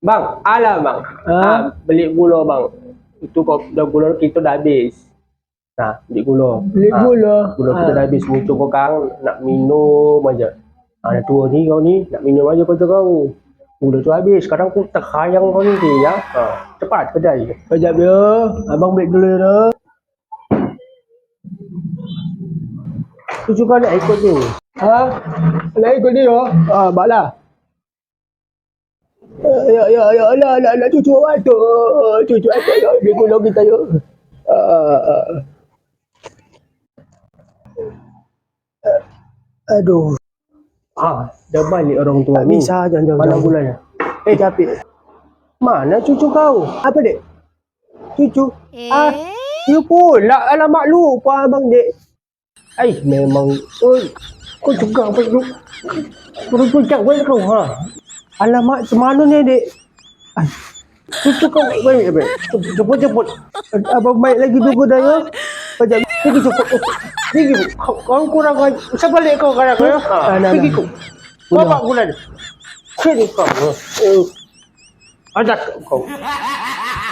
Bang, alah bang. Ha? Ah, beli gula bang. Itu kok dah gula kita dah habis. Nah, beli gula. Beli Ah, gula. Gula kita Ah. dah habis. Muncul kau kang nak minum aja. Ah, dah tua ni kau ni nak minum aja kau tu kau. Gula tu habis. Sekarang aku terkayang kau ni dia ya. Ha, cepat kedai. Kejap ya. Abang beli dulu ya. Tu juga nak ikut tu. Ha? Nak ikut dia? Ah, baklah. Ya, ya, ya, lah, lah, lah, cucu tu, cucu tu, ya, dia gula kita ya. Ah, ah, ah. Aduh, Ah, dah balik orang tua tak ni. bisa jangan Mana jangan. gulanya? Eh, tapi Mana cucu kau? apa dek? Cucu? Ah, Eh? dia pula alamak lupa abang dek. Eh, memang oi. Kau juga apa tu? Kau cak boleh kau ha. Alamak semana ni dek? Cucu kau baik baik. Ceput ceput. Abang baik lagi tunggu dah ya. Kejap. Pergi ceput. Pergi. Kau kau kurang kau. Siapa balik kau kadang kau? Ah, Pergi kau. Kau apa gula ni? Sini kau. Ada kau.